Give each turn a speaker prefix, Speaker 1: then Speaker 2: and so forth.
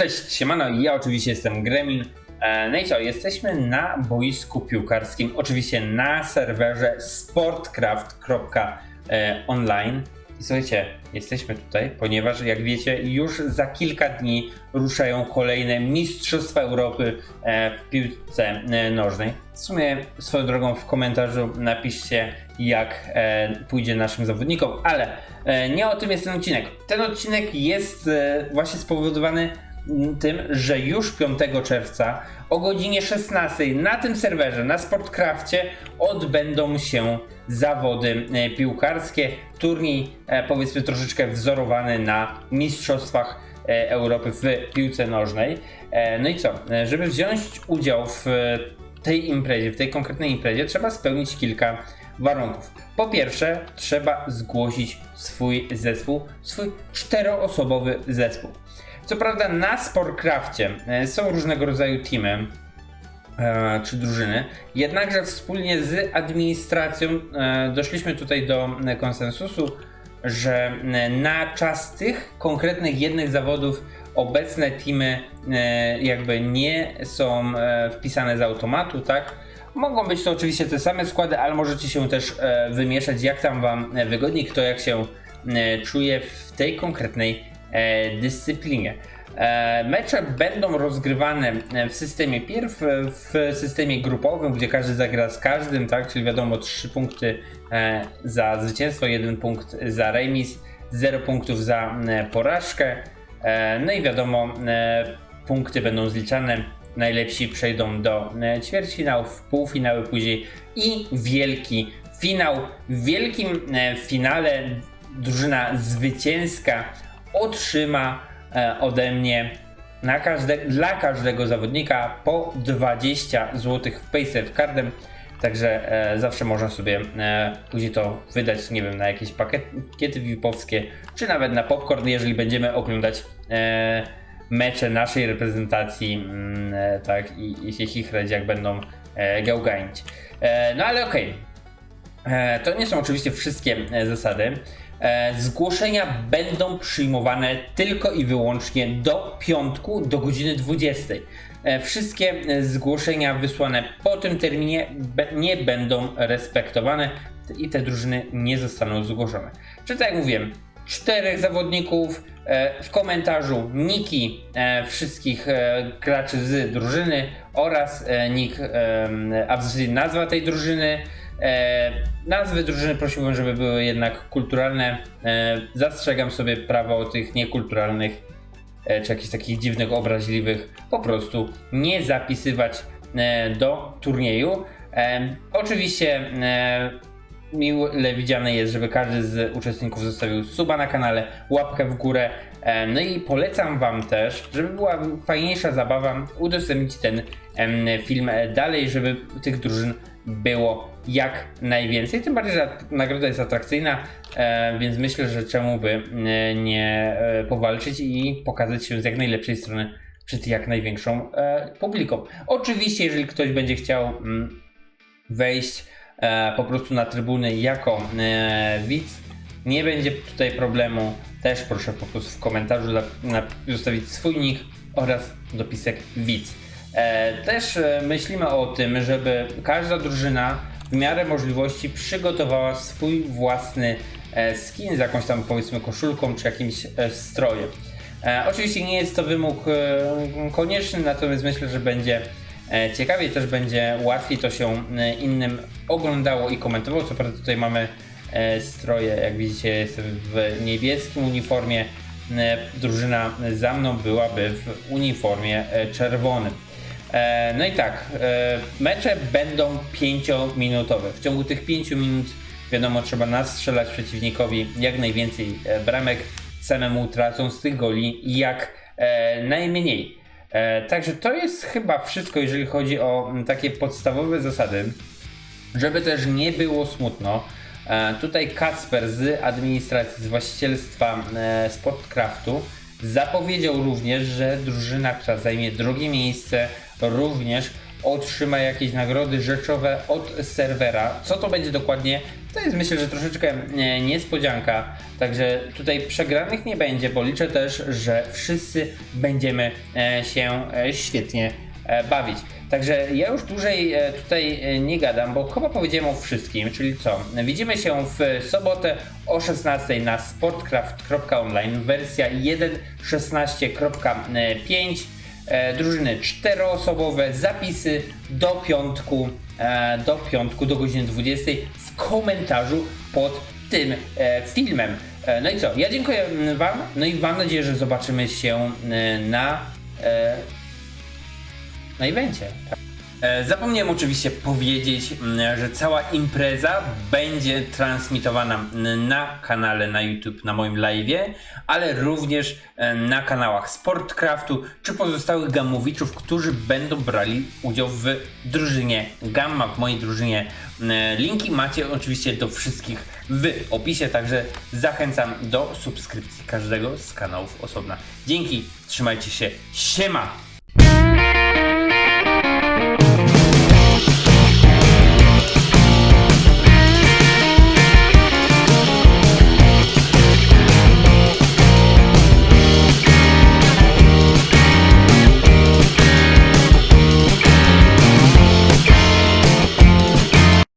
Speaker 1: Cześć, siemano, ja oczywiście jestem Gremlin. E, No i co, jesteśmy na boisku piłkarskim, oczywiście na serwerze sportcraft.online. I słuchajcie, jesteśmy tutaj, ponieważ jak wiecie, już za kilka dni ruszają kolejne Mistrzostwa Europy e, w piłce e, nożnej. W sumie swoją drogą w komentarzu napiszcie, jak e, pójdzie naszym zawodnikom, ale e, nie o tym jest ten odcinek. Ten odcinek jest e, właśnie spowodowany tym, że już 5 czerwca o godzinie 16 na tym serwerze, na Sportcrafcie odbędą się zawody e, piłkarskie. Turniej e, powiedzmy troszeczkę wzorowany na Mistrzostwach e, Europy w piłce nożnej. No i co? Żeby wziąć udział w tej imprezie, w tej konkretnej imprezie trzeba spełnić kilka warunków. Po pierwsze, trzeba zgłosić swój zespół, swój czteroosobowy zespół. Co prawda na Sportcrafcie e, są różnego rodzaju teamy e, czy drużyny, jednakże wspólnie z administracją e, doszliśmy tutaj do konsensusu, że na czas tych konkretnych jednych zawodów obecne teamy jakby nie są wpisane z automatu, tak? Mogą być to oczywiście te same składy, ale możecie się też wymieszać jak tam wam wygodniej, kto jak się czuje w tej konkretnej dyscyplinie. E, Mecze będą rozgrywane e, w systemie pierw, w systemie grupowym, gdzie każdy zagra z każdym, tak? Czyli wiadomo, 3 punkty e, za zwycięstwo, 1 punkt za remis, 0 punktów za porażkę. No i wiadomo, punkty będą zliczane. Najlepsi przejdą do ćwierćfinałów, półfinały później i wielki finał. W wielkim finale drużyna zwycięska otrzyma e, ode mnie każde, dla każdego zawodnika po 20 zł w paysafe cardem. Także e, zawsze można sobie e, później to wydać, nie wiem, na jakieś pakiety VIP-owskie, czy nawet na popcorn, jeżeli będziemy oglądać mecze naszej reprezentacji, mm, tak, i, i się chichrać, jak będą e, gałganić. No ale okej, E, To nie są oczywiście wszystkie zasady. E, Zgłoszenia będą przyjmowane tylko i wyłącznie do piątku do godziny 20. E, Wszystkie e, zgłoszenia wysłane po tym terminie nie będą respektowane i te drużyny nie zostaną zgłoszone. Czyli tak jak mówiłem, czterech zawodników w komentarzu niki wszystkich graczy z drużyny oraz nick, a w zasadzie nazwa tej drużyny. E, nazwy drużyny prosiłbym, żeby były jednak kulturalne. E, zastrzegam sobie prawo tych niekulturalnych e, czy jakichś takich dziwnych, obraźliwych po prostu nie zapisywać do turnieju. Oczywiście mile widziane jest, żeby każdy z uczestników zostawił suba na kanale, łapkę w górę. No i polecam Wam też, żeby była fajniejsza zabawa, udostępnić ten film dalej, żeby tych drużyn było jak najwięcej. Tym bardziej, że nagroda jest atrakcyjna, e, więc myślę, że czemu by e, nie e, powalczyć i pokazać się z jak najlepszej strony przed jak największą publiką. Oczywiście, jeżeli ktoś będzie chciał mm, wejść po prostu na trybuny jako widz. Nie będzie tutaj problemu. Też proszę po prostu w komentarzu zostawić swój nick oraz dopisek widz. E, też e, myślimy o tym, żeby każda drużyna w miarę możliwości przygotowała swój własny e, skin z jakąś tam powiedzmy koszulką czy jakimś strojem. Oczywiście nie jest to wymóg konieczny, natomiast myślę, że będzie e, ciekawiej, też będzie łatwiej to się innym oglądało i komentowało. Co prawda tutaj mamy stroje, jak widzicie jestem w niebieskim uniformie, drużyna za mną byłaby w uniformie czerwonym. E, No i tak, e, mecze będą 5-minutowe. W ciągu tych 5 minut wiadomo, trzeba nastrzelać przeciwnikowi jak najwięcej e, bramek, samemu tracą z tych goli jak najmniej. Także to jest chyba wszystko, jeżeli chodzi o takie podstawowe zasady. Żeby też nie było smutno, tutaj Kacper z administracji, z właścicielstwa Sportcraftu zapowiedział również, że drużyna, która zajmie drugie miejsce, również otrzyma jakieś nagrody rzeczowe od serwera. Co to będzie dokładnie? To jest myślę, że troszeczkę e, niespodzianka. Także tutaj przegranych nie będzie, bo liczę też, że wszyscy będziemy e, się e, świetnie bawić. Także ja już dłużej e, tutaj e, nie gadam, bo chyba powiedziałem o wszystkim, czyli co? Widzimy się w sobotę o 16 na sportcraft.online, wersja 1.16.5 e, drużyny czteroosobowe, zapisy do piątku, do piątku, do godziny 20 w komentarzu pod tym filmem. No i co? Ja dziękuję mm, Wam, no i mam nadzieję, że zobaczymy się na, na evencie. E, Zapomniałem oczywiście powiedzieć, mm, że cała impreza będzie transmitowana mm, na kanale na YouTube, na moim live'ie, ale również e, na kanałach Sportcraftu czy pozostałych gamowiczów, którzy będą brali udział w drużynie Gamma, w mojej drużynie. E, Linki macie oczywiście do wszystkich w opisie, także zachęcam do subskrypcji każdego z kanałów osobna. Dzięki, trzymajcie się, siema! Bye.